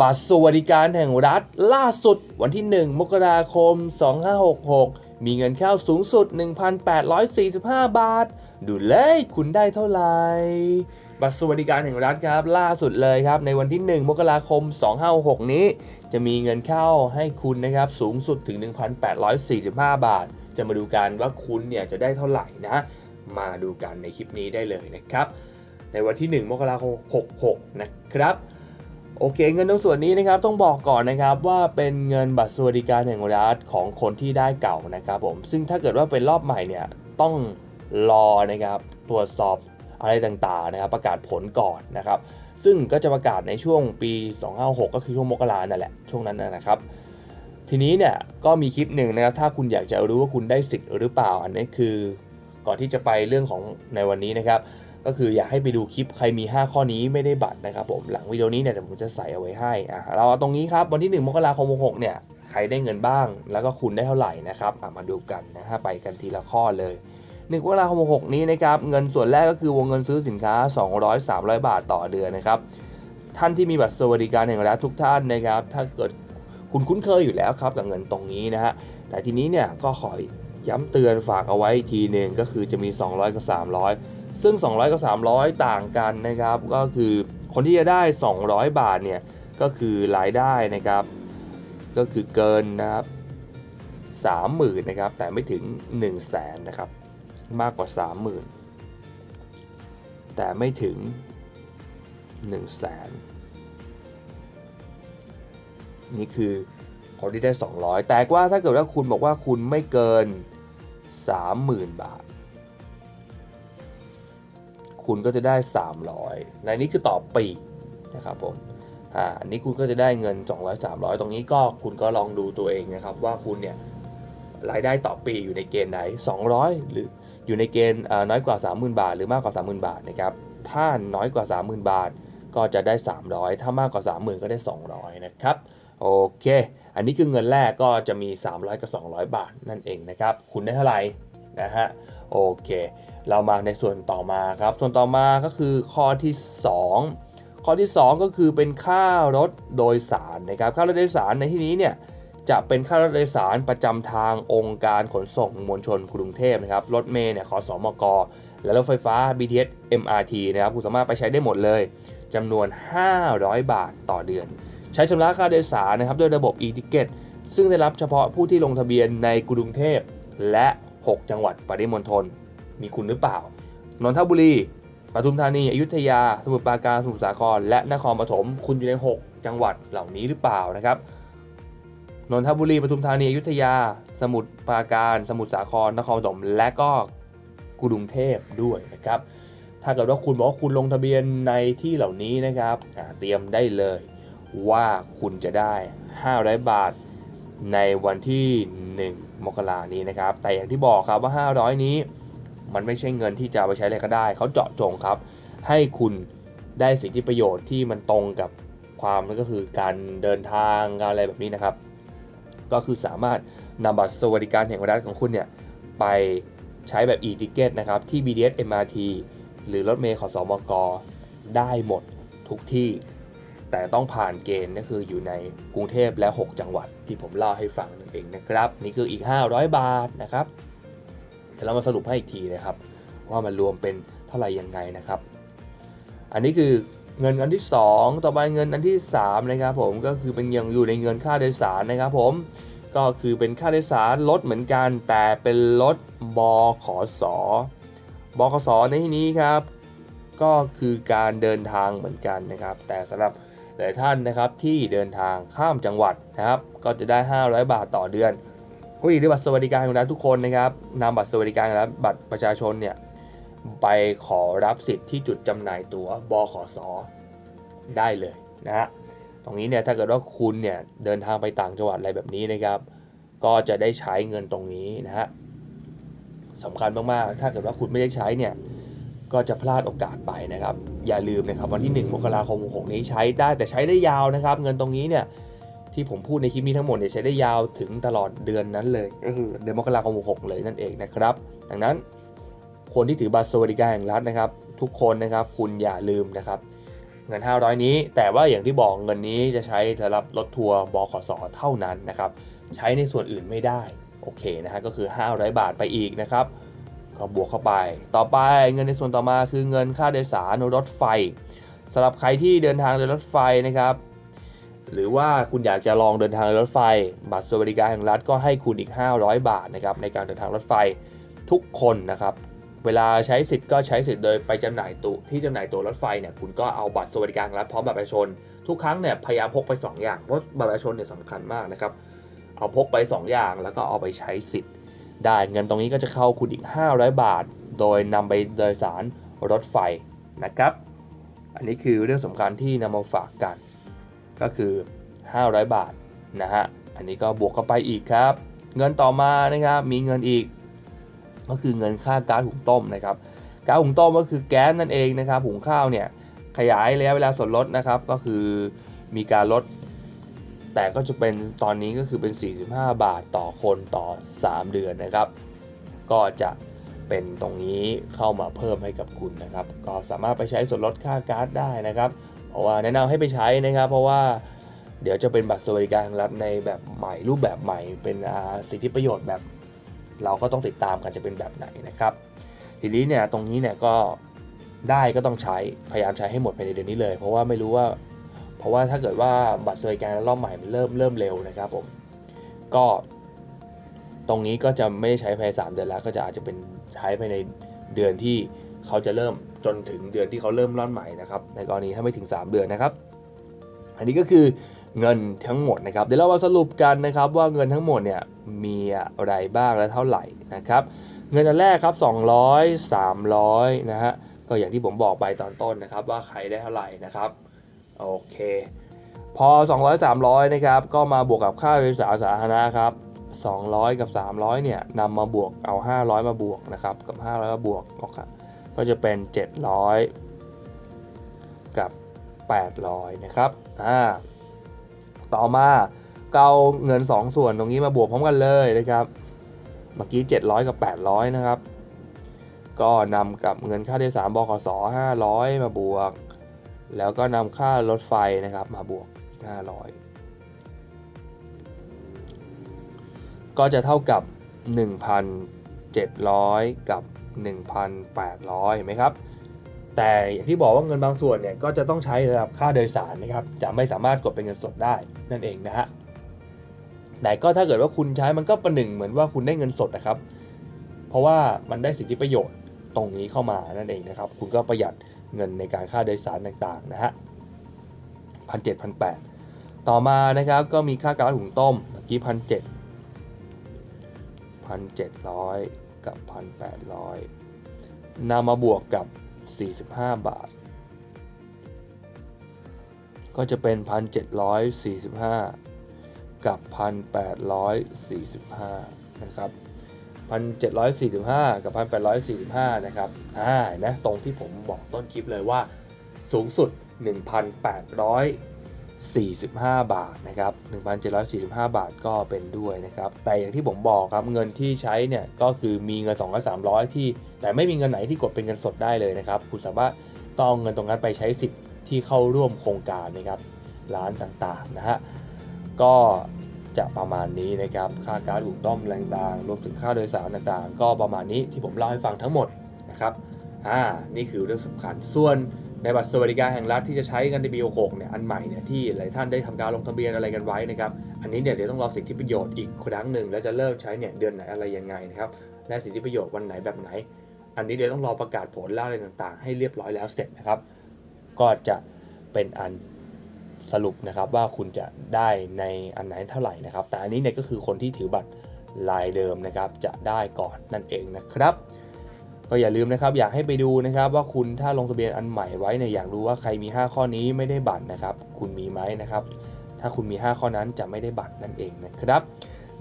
บัตรสวัสดิการแห่งรัฐ ล่าสุดวันที่ 1 มกราคม 2566 มีเงินเข้าสูงสุด 1,845 บาท ดูเลยคุณได้เท่าไหร่ บัตรสวัสดิการแห่งรัฐครับ ล่าสุดเลยครับ ในวันที่ 1 มกราคม 2566นี้ จะมีเงินเข้าให้คุณนะครับสูงสุดถึง 1,845 บาท จะมาดูกันว่าคุณเนี่ยจะได้เท่าไหร่นะ มาดูกันในคลิปนี้ได้เลยนะครับ ในวันที่ 1 มกราคม 66 นะครับ โอเค เงินตรงส่วนนี้นะครับต้องบอกก่อนนะครับว่าเป็นเงินบัตรสวัสดิการแห่งรัฐของคนที่ได้เก่านะครับผมซึ่งถ้าเกิดว่าเป็นรอบใหม่เนี่ยต้องรอนะครับตรวจสอบอะไรต่างๆนะครับ ประกาศผลก่อนนะครับ ซึ่งก็จะประกาศในช่วงปี 256 ก็คือช่วงมกรานั่นแหละช่วงนั้นนะครับ ทีนี้เนี่ยก็มีคลิปหนึ่งนะครับถ้าคุณอยากจะรู้ว่าคุณได้สิทธิ์หรือเปล่าอันนี้คือก่อนที่จะไปเรื่องของในวันนี้นะครับ ก็คืออยากให้ไปดูคลิปใครมี 5 ข้อนี้ไม่ได้บัตรนะครับผมหลังวิดีโอนี้เนี่ยเดี๋ยวผมจะใส่เอาไว้ให้อะเราเอาตรงนี้ครับวันที่ 1 มกราคม66เนี่ยใครได้เงินบ้าง แล้วก็คุณได้เท่าไหร่นะครับมาดูกันนะฮะไปกันทีละข้อเลย1มกราคม66นี้นะครับเงินส่วนแรกก็คือวงเงินซื้อสินค้า 200 300 บาทต่อเดือนนะครับท่านที่มีบัตรสวัสดิการแห่งรัฐทุกท่านนะครับถ้าเกิดคุณคุ้นเคยอยู่แล้วครับกับเงินตรงนี้นะฮะแต่ทีนี้เนี่ยก็ขอย้ำเตือนฝากเอาไว้ทีหนึ่งก็คือจะมี 200 กับ 300 ซึ่ง 200 กับ 300 ต่างกันนะครับ ก็คือคนที่จะได้ 200 บาทเนี่ยก็คือรายได้นะครับ ก็คือเกินนะครับ30,000นะครับแต่ไม่ถึง 1 0 0 0 0แสนนะครับมากกว่า 30,000 แต่ไม่ถึง 1 0 0 0 0แสนนี่คือคนที่ได้ 200 แต่ว่าถ้าเกิดว่าคุณบอกว่าคุณไม่เกิน 30,000 บาท คุณก็จะได้ 300 ในนี้คือต่อปีนะครับผมอ่าอันนี้คุณก็จะได้เงิน 200 300 ตรงนี้ก็คุณก็ลองดูตัวเองนะครับ ว่าคุณเนี่ยรายได้ต่อปีอยู่ในเกณฑ์ไหน 200 หรืออยู่ในเกณฑ์น้อยกว่า 30,000 บาท หรือมากกว่า 30,000 บาทนะครับถ้าน้อยกว่า 30,000 บาท ก็จะได้ 300 ถ้ามากกว่า 30,000 ก็ได้ 200 นะครับโอเค อันนี้คือเงินแรกก็จะมี 300 กับ 200 บาทนั่นเองนะครับ คุณได้เท่าไหร่นะฮะ โอเค เรามาในส่วนต่อมาครับ ส่วนต่อมาก็คือข้อที่ 2 ข้อที่ 2 ก็คือเป็นค่ารถโดยสารนะครับ ค่ารถโดยสารในที่นี้เนี่ยจะเป็นค่ารถโดยสารประจำทางองค์การขนส่งมวลชนกรุงเทพนะครับ รถเมล์เนี่ยขอสอมก และรถไฟฟ้า BTS MRT นะครับ คุณสามารถไปใช้ได้หมดเลยจำนวน 500 บาทต่อเดือน ใช้ชำระค่าโดยสารนะครับด้วยระบบ e-ticket ซึ่งได้รับเฉพาะผู้ที่ลงทะเบียนในกรุงเทพและ 6 จังหวัดปริมณฑล มีคุณหรือเปล่านนทบุรีปทุมธานีอยุธยา สมุทรปราการสมุทรสาคร และนครปฐมคุณอยู่ใน 6 จังหวัดเหล่านี้หรือเปล่านะครับนนทบุรีปทุมธานีอยุธยา สมุทรปราการ สมุทรสาคร นครปฐมและก็กรุงเทพด้วยนะครับ ถ้าเกิดว่าคุณบอกว่าคุณลงทะเบียนในที่เหล่านี้นะครับเตรียมได้เลยว่าคุณจะได้ 500 บาทในวันที่ 1 มกรานี้นะครับ แต่อย่างที่บอกครับว่า 500 นี้ มันไม่ใช่เงินที่จะไปใช้อะไรก็ได้ เขาเจาะจงครับ ให้คุณได้สิทธิประโยชน์ที่มันตรงกับความนั่นก็คือการเดินทางการอะไรแบบนี้นะครับ ก็คือสามารถนำบัตรสวัสดิการแห่งรัฐของคุณเนี่ยไปใช้แบบ e-ticket นะครับ ที่ BTS MRT หรือรถเมล์ขอสอมกได้หมดทุกที่ แต่ต้องผ่านเกณฑ์ก็คืออยู่ในกรุงเทพและ 6 จังหวัดที่ผมเล่าให้ฟังนั่นเองนะครับ นี่คืออีก 500 บาทนะครับ ดี๋ยวเรามาสรุปให้อีกทีนะครับ ว่ามันรวมเป็นเท่าไหร่ยังไงนะครับ อันนี้คือเงินอันที่ 2 ต่อไปเงินอันที่3นะครับผมก็คือเป็นยังอยู่ในเงินค่าโดยสารนะครับผมก็คือเป็นค่าโดยสารลดเหมือนกัน แต่เป็นลดบขสบขสในที่นี้ครับ ก็คือการเดินทางเหมือนกันนะครับ แต่สำหรับหลายท่านนะครับที่เดินทางข้ามจังหวัดนะครับ ก็จะได้ 500 บาทต่อเดือน ผู้ที่บัตรสวัสดิการของรัฐทุกคนนะครับนำบัตรสวัสดิการและบัตรประชาชนเนี่ยไปขอรับสิทธิ์ที่จุดจำหน่ายตั๋วบขสได้เลยนะฮะตรงนี้เนี่ยถ้าเกิดว่าคุณเนี่ยเดินทางไปต่างจังหวัดอะไรแบบนี้นะครับ ก็จะได้ใช้เงินตรงนี้นะฮะสำคัญมากๆถ้าเกิดว่าคุณไม่ได้ใช้เนี่ยก็จะพลาดโอกาสไปนะครับ อย่าลืมนะครับวันที่ 1 มกราคม 6 นี้ใช้ได้แต่ใช้ได้ยาวนะครับ เงินตรงนี้เนี่ย ที่ผมพูดในคลิปนี้ทั้งหมดเนี่ยใช้ได้ยาวถึงตลอดเดือนนั้นเลยก็คือเดือนมกราคม6เลยนั่นเองนะครับ ดังนั้นคนที่ถือบัตรสวัสดิการแห่งรัฐนะครับ ทุกคนนะครับคุณอย่าลืมนะครับ เงิน 500 นี้ แต่ว่าอย่างที่บอกเงินนี้จะใช้สำหรับรถทัวร์บขสเท่านั้นนะครับ ใช้ในส่วนอื่นไม่ได้โอเคนะฮะก็คือ 500 บาทไปอีกนะครับก็บวกเข้าไป ต่อไปเงินในส่วนต่อมาคือเงินค่าโดยสารรถไฟสำหรับใครที่เดินทางโดยรถไฟนะครับ หรือว่าคุณอยากจะลองเดินทางรถไฟ บัตรสวัสดิการแห่งรัฐก็ให้คุณอีก 500 บาทนะครับในการเดินทางรถไฟทุกคนนะครับเวลาใช้สิทธิ์ก็ใช้สิทธิ์โดยไปจำหน่ายตัวที่จำหน่ายตัวรถไฟเนี่ยคุณก็เอาบัตรสวัสดิการแห่งรัฐพร้อมบัตรประชาชน ทุกครั้งเนี่ยพยายามพกไป 2 อย่างเพราะบัตรประชาชนเนี่ยสำคัญมากนะครับเอาพกไป 2 อย่างแล้วก็เอาไปใช้สิทธิ์ ได้เงินตรงนี้ก็จะเข้าคุณอีก 500 บาท โดยนำไปโดยสารรถไฟนะครับ อันนี้คือเรื่องสำคัญที่นำมาฝากกัน ก็คือ 500 บาทนะฮะอันนี้ก็บวกเข้าไปอีกครับ เงินต่อมานะครับมีเงินอีก ก็คือเงินค่าก๊าซหุงต้มนะครับก๊าซหุงต้มก็คือแก๊สนั่นเองนะครับหุงข้าวเนี่ยขยายระยะเวลาส่วนลดนะครับก็คือมีการลด แต่ก็จะเป็นตอนนี้ก็คือเป็น 45 บาทต่อคนต่อ 3 เดือนนะครับ ก็จะเป็นตรงนี้เข้ามาเพิ่มให้กับคุณนะครับ ก็สามารถไปใช้ส่วนลดค่าก๊าซได้นะครับ เพราะว่าแนะนำให้ไปใช้นะครับ เพราะว่าเดี๋ยวจะเป็นบัตรสวัสดิการรัฐในแบบใหม่รูปแบบใหม่ เป็นสิทธิประโยชน์แบบ เราก็ต้องติดตามกันจะเป็นแบบไหนนะครับ ทีนี้เนี่ยตรงนี้เนี่ยก็ได้ก็ต้องใช้พยายามใช้ให้หมดภายในเดือนนี้เลย เพราะว่าไม่รู้ว่า เพราะว่าถ้าเกิดว่าบัตรสวัสดิการรอบใหม่มันเริ่มเริ่มเร็วนะครับผมก็ ตรงนี้ก็จะไม่ได้ใช้ภายในสามเดือนแล้ว ก็จะอาจจะเป็นใช้ภายในเดือนที่ เขาจะเริ่มจนถึงเดือนที่เขาเริ่มร่อนใหม่นะครับในกรณีถ้าไม่ถึง 3 เดือนนะครับ อันนี้ก็คือเงินทั้งหมดนะครับเดี๋ยวเรามาสรุปกันนะครับว่าเงินทั้งหมดเนี่ยมีอะไรบ้างและเท่าไหร่นะครับเงินอันแรกครับ 200 300นะฮะก็อย่างที่ผมบอกไปตอนต้นนะครับว่าใครได้เท่าไหร่นะครับโอเค พอ 200 300นะครับก็มาบวกกับค่าโดยสารสาธารณะครับ200 กับ 300เนี่ยนำมาบวกเอา 500 มาบวกนะครับกับ 500มาบวกออกครับ ก็จะเป็น 700 กับ 800 นะครับอ่าต่อมาเกาเงิน 2 ส่วนตรงนี้มาบวกพร้อมกันเลยนะครับเมื่อกี้ 700 กับ 800 นะครับ ก็นำกับเงินค่าโดยสารบขส500 มาบวก แล้วก็นำค่ารถไฟนะครับมาบวก 500 ก็จะเท่ากับ 1,700 กับ 1,800 เห็นไหมครับ แต่อย่างที่บอกว่าเงินบางส่วนเนี่ยก็จะต้องใช้สำหรับค่าโดยสารนะครับ จะไม่สามารถกดเป็นเงินสดได้นั่นเองนะฮะ แต่ก็ถ้าเกิดว่าคุณใช้มันก็ประหนึ่งเหมือนว่าคุณได้เงินสดนะครับ เพราะว่ามันได้สิทธิประโยชน์ตรงนี้เข้ามานั่นเองนะครับ คุณก็ประหยัดเงินในการค่าโดยสารต่างๆนะฮะพันเจ็ดพันแปดต่อมานะครับก็มีค่าก๊าซหุงต้มเมื่อกี้พันเจ็ดพันเจ็ดร้อย กับพันแปดร้อยนำมาบวกกับ 45 บาท ก็จะเป็น 1,745 กับ 1,845 นะครับ 1,745 กับ 1,845 นะครับ อ่านไหมตรงที่ผมบอกต้นคลิปเลยว่าสูงสุด 1,800 45 บาทนะครับ 1,745 บาทก็เป็นด้วยนะครับ แต่อย่างที่ผมบอกครับ เงินที่ใช้เนี่ยก็คือมีเงิน 200 300 ที่ แต่ไม่มีเงินไหนที่กดเป็นเงินสดได้เลยนะครับ คุณสามารถต้องเอาเงินตรงนั้นไปใช้สิทธิ์ที่เข้าร่วมโครงการนะครับ ร้านต่างๆนะฮะ ก็จะประมาณนี้นะครับ ค่าการถูกต้มแรงต่างรวมถึงค่าโดยสารต่างๆ ก็ประมาณนี้ที่ผมเล่าให้ฟังทั้งหมดนะครับ อ่า นี่คือเรื่องสำคัญ ส่วน ในบัตรสวัสดิการแห่งรัฐที่จะใช้กันในปี66เนี่ยอันใหม่เนี่ยที่หลายท่านได้ทำการลงทะเบียนอะไรกันไว้นะครับอันนี้เนี่ยเดี๋ยวต้องรอสิทธิประโยชน์อีกครั้งหนึ่งแล้วจะเริ่มใช้เนี่ยเดือนไหนอะไรยังไงนะครับและสิทธิประโยชน์วันไหนแบบไหน อันนี้เดี๋ยวต้องรอประกาศผลล้วอะไรต่างๆ ให้เรียบร้อยแล้วเสร็จนะครับ ก็จะเป็นอันสรุปนะครับว่าคุณจะได้ในอันไหนเท่าไหร่นะครับ แต่อันนี้เนี่ยก็คือคนที่ถือบัตรลายเดิมนะครับจะได้ก่อนนั่นเองนะครับ ก็อย่าลืมนะครับอยากให้ไปดูนะครับว่าคุณถ้าลงทะเบียนอันใหม่ไว้เนี่ยอยากรู้ว่าใครมี 5 ข้อนี้ไม่ได้บัตรนะครับ คุณมีไหมนะครับ ถ้าคุณมี 5 ข้อนั้นจะไม่ได้บัตรนั่นเองนะครับ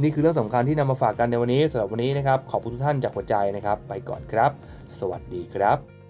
นี่คือเรื่องสำคัญที่นำมาฝากกันในวันนี้สำหรับวันนี้นะครับขอบคุณทุกท่านจากหัวใจนะครับ ไปก่อนครับ สวัสดีครับ